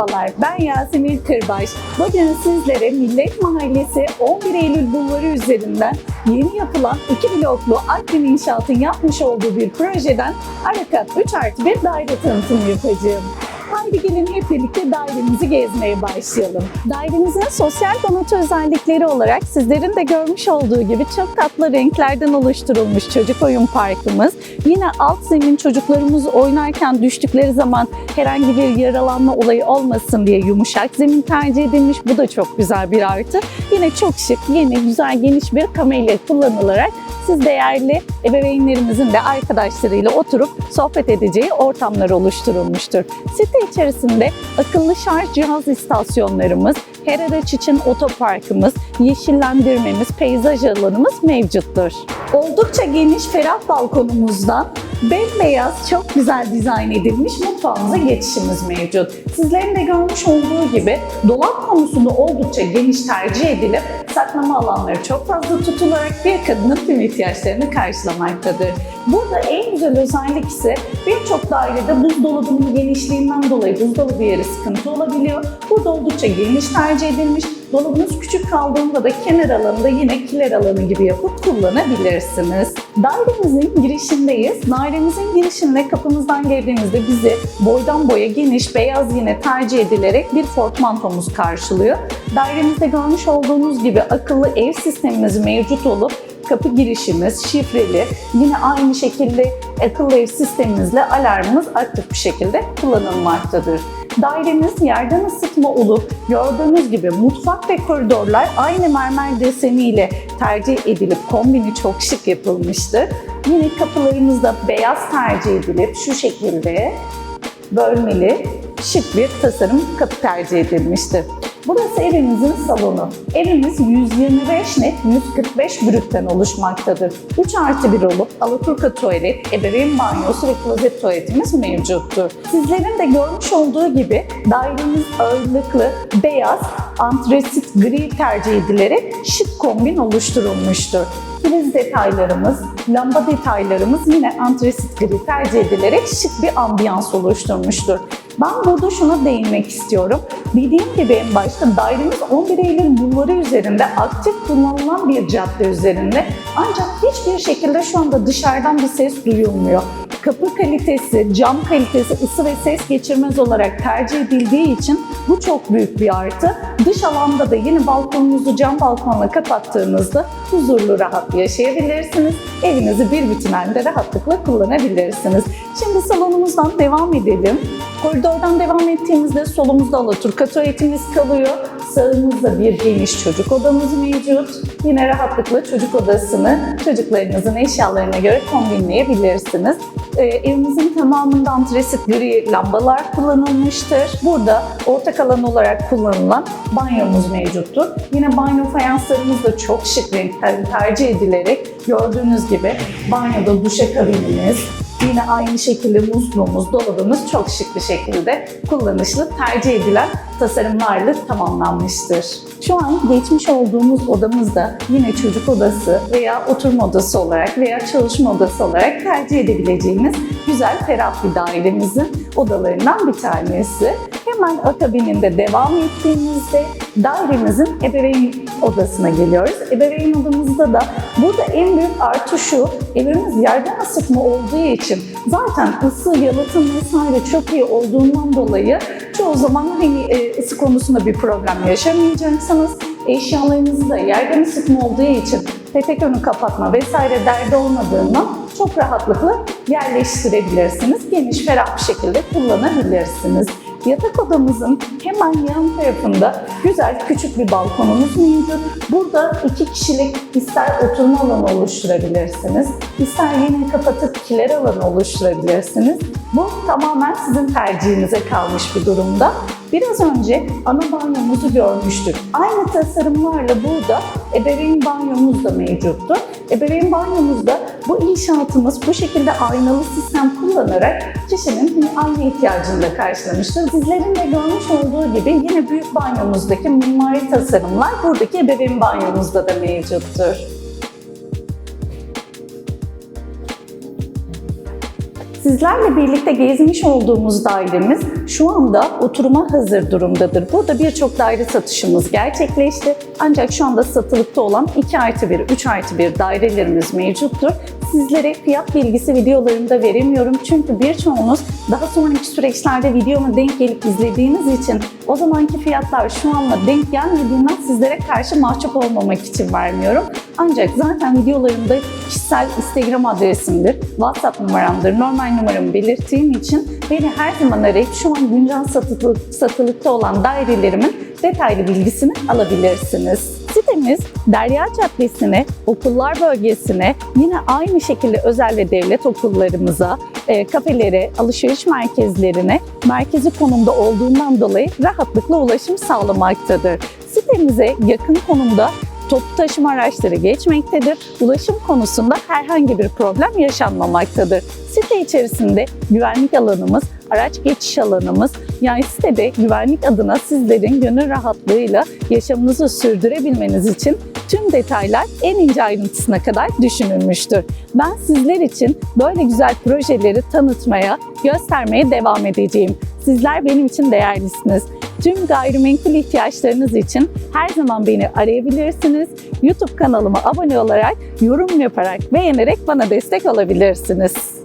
Merhabalar, ben Yasemin Kırbaş. Bugün sizlere Millet Mahallesi 11 Eylül Bulvarı üzerinden yeni yapılan iki bloklu Akgün İnşaat'ın yapmış olduğu bir projeden Arakat 3 artı bir daire tanıtımı yapacağım. Haydi gelin hep birlikte dairemizi gezmeye başlayalım. Dairemizin sosyal donatı özellikleri olarak sizlerin de görmüş olduğu gibi çok tatlı renklerden oluşturulmuş çocuk oyun parkımız. Yine alt zemin çocuklarımız oynarken düştükleri zaman herhangi bir yaralanma olayı olmasın diye yumuşak zemin tercih edilmiş. Bu da çok güzel bir artı. Yine çok şık, yeni, güzel, geniş bir kamelya kullanılarak siz değerli ebeveynlerimizin de arkadaşlarıyla oturup sohbet edeceği ortamlar oluşturulmuştur. Site içerisinde akıllı şarj cihaz istasyonlarımız, her araç için otoparkımız, yeşillendirmemiz, peyzaj alanımız mevcuttur. Oldukça geniş ferah balkonumuzdan bembeyaz çok güzel dizayn edilmiş mutfağımıza geçişimiz mevcut. Sizlerin de görmüş olduğu gibi dolap konusunda oldukça geniş tercih edilip saklama alanları çok fazla tutularak bir kadının tüm ihtiyaçlarını karşılamaktadır. Burada en güzel özellik ise birçok dairede buzdolabının genişliğinden dolayı buzdolabı yeri sıkıntı olabiliyor. Burada oldukça geniş tercih edilmiş. Dolabınız küçük kaldığında da kenar alanında yine kiler alanı gibi yapıp kullanabilirsiniz. Dairemizin girişindeyiz. Dairemizin girişinde kapımızdan girdiğimizde bizi boydan boya geniş beyaz yine tercih edilerek bir portmantomuz karşılıyor. Dairemizde görmüş olduğunuz gibi akıllı ev sistemimiz mevcut olup kapı girişimiz şifreli. Yine aynı şekilde akıllı ev sistemimizle alarmımız aktif bir şekilde kullanılmaktadır. Dairemiz yerden ısıtma olup gördüğünüz gibi mutfak ve koridorlar aynı mermer deseniyle tercih edilip kombini çok şık yapılmıştır. Yine kapılarımızda beyaz tercih edilip şu şekilde bölmeli şık bir tasarım kapı tercih edilmiştir. Burası evimizin salonu. Evimiz 125 net 145 brütten oluşmaktadır. 3 artı 1 olup alaturka tuvalet, ebeveyn banyosu ve klozet tuvaletimiz mevcuttur. Sizlerin de görmüş olduğu gibi dairemiz ağırlıklı beyaz, antresit gri tercih edilerek şık kombin oluşturulmuştur. Priz detaylarımız, lamba detaylarımız yine antresit gri tercih edilerek şık bir ambiyans oluşturmuştur. Ben burada şuna değinmek istiyorum. Dediğim gibi en başta dairemiz 11 Eylül Bulvarı üzerinde aktif kullanılan bir cadde üzerinde. Ancak hiçbir şekilde şu anda dışarıdan bir ses duyulmuyor. Kapı kalitesi, cam kalitesi ısı ve ses geçirmez olarak tercih edildiği için bu çok büyük bir artı. Dış alanda da yine balkonunuzu cam balkonla kapattığınızda huzurlu, rahat yaşayabilirsiniz. Evinizi bir bütün halinde rahatlıkla kullanabilirsiniz. Şimdi salonumuzdan devam edelim. Koridordan devam ettiğimizde solumuzda alaturka tuvaletimiz kalıyor. Sağımızda bir geniş çocuk odamız mevcut. Yine rahatlıkla çocuk odasını çocuklarınızın eşyalarına göre kombinleyebilirsiniz. Ee, evimizin tamamında antresit gri lambalar kullanılmıştır. Burada ortak alan olarak kullanılan banyomuz mevcuttur. Yine banyo fayanslarımız da çok şık renkler tercih edilerek gördüğünüz gibi banyoda duşakabinimiz, Yine aynı şekilde musluğumuz, dolabımız çok şık bir şekilde kullanışlı, tercih edilen tasarımlarla tamamlanmıştır. Şu an geçmiş olduğumuz odamızda yine çocuk odası veya oturma odası olarak veya çalışma odası olarak tercih edebileceğiniz güzel ferah bir dairemizin odalarından bir tanesi. Hemen akabininde devam ettiğimizde dairemizin ebeveyn odasına geliyoruz. Ebeveyn odamızda da burada en büyük artı şu, evimiz yerden ısıtma olduğu için zaten ısı, yalıtım vesaire çok iyi olduğundan dolayı çoğu zaman hani e, ısı konusunda bir problem yaşamayacaksınız. Eşyalarınızı da yerden ısıtma olduğu için petek önü kapatma vesaire derdi olmadığından çok rahatlıkla yerleştirebilirsiniz. Geniş, ferah bir şekilde kullanabilirsiniz. Yatak odamızın hemen yan tarafında güzel küçük bir balkonumuz mevcut. Burada iki kişilik ister oturma alanı oluşturabilirsiniz, ister yine kapatıp kiler alanı oluşturabilirsiniz. Bu tamamen sizin tercihinize kalmış bir durumda. Biraz önce ana banyomuzu görmüştük. Aynı tasarımlarla burada ebeveyn banyomuz da mevcuttu. Ebeveyn banyomuzda bu inşaatımız bu şekilde aynalı sistem kullanarak kişinin aynı ihtiyacını da karşılamıştır. Sizlerin de görmüş olduğu gibi yine büyük banyomuzdaki mimari tasarımlar buradaki ebeveyn banyomuzda da mevcuttur. Sizlerle birlikte gezmiş olduğumuz dairemiz şu anda oturuma hazır durumdadır. Burada birçok daire satışımız gerçekleşti. Ancak şu anda satılıkta olan 2 artı 1, 3 artı 1 dairelerimiz mevcuttur. Sizlere fiyat bilgisi videolarımda veremiyorum. Çünkü birçoğunuz daha sonraki süreçlerde videoma denk gelip izlediğiniz için o zamanki fiyatlar şu anla denk gelmediğinden sizlere karşı mahcup olmamak için vermiyorum. Ancak zaten videolarımda kişisel Instagram adresimdir, WhatsApp numaramdır, normal numaramı belirttiğim için beni her zaman arayıp şu an güncel satılık, satılıkta olan dairelerimin detaylı bilgisini alabilirsiniz. Sitemiz Derya Caddesi'ne, okullar bölgesine, yine aynı şekilde özel ve devlet okullarımıza, e, kafelere, alışveriş merkezlerine merkezi konumda olduğundan dolayı rahatlıkla ulaşım sağlamaktadır. Sitemize yakın konumda toplu taşıma araçları geçmektedir. Ulaşım konusunda herhangi bir problem yaşanmamaktadır. Site içerisinde güvenlik alanımız, araç geçiş alanımız, yani sitede güvenlik adına sizlerin gönül rahatlığıyla yaşamınızı sürdürebilmeniz için tüm detaylar en ince ayrıntısına kadar düşünülmüştür. Ben sizler için böyle güzel projeleri tanıtmaya, göstermeye devam edeceğim. Sizler benim için değerlisiniz. Tüm gayrimenkul ihtiyaçlarınız için her zaman beni arayabilirsiniz. YouTube kanalıma abone olarak, yorum yaparak, beğenerek bana destek olabilirsiniz.